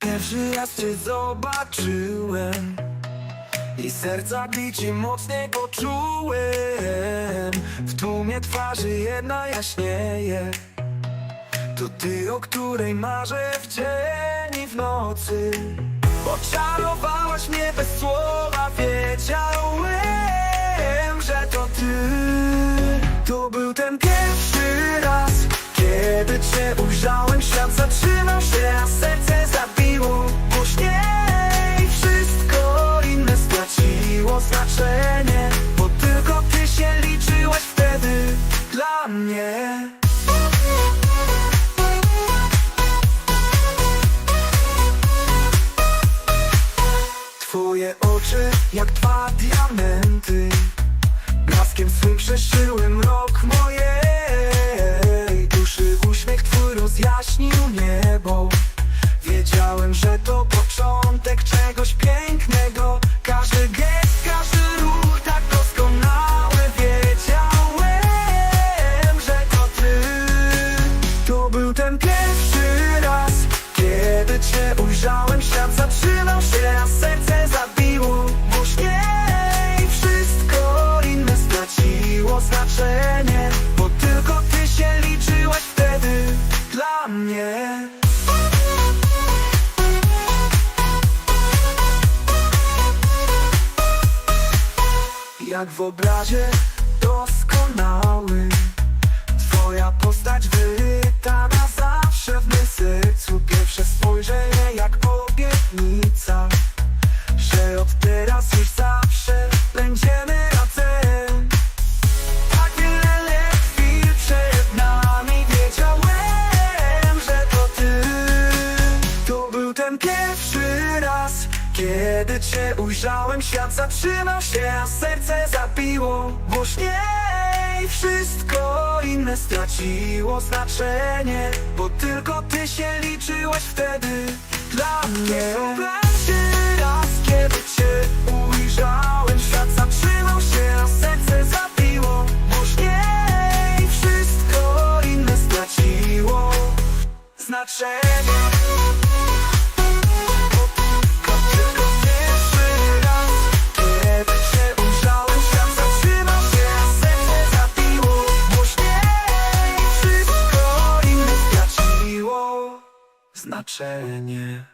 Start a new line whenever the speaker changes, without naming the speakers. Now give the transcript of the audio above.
Pierwszy raz cię zobaczyłem I serca bicie mocniej poczułem. W tłumie twarzy jedna jaśnieje. To ty, o której marzę w dzień i w nocy. Oczarowałaś mnie bez słowa Wiedziałem, że to ty. To był ten pierwszy raz Kiedy cię ujrzałem Twoje oczy jak dwa diamenty. Blaskiem swym przeszyły mrok Jak w obrazie doskonałym. Twoja postać wyryta Kiedy cię ujrzałem Świat zatrzymał się, a serce zabiło. Głośniej Wszystko inne straciło znaczenie Bo tylko ty się liczyłaś wtedy. Dla mnie znaczenie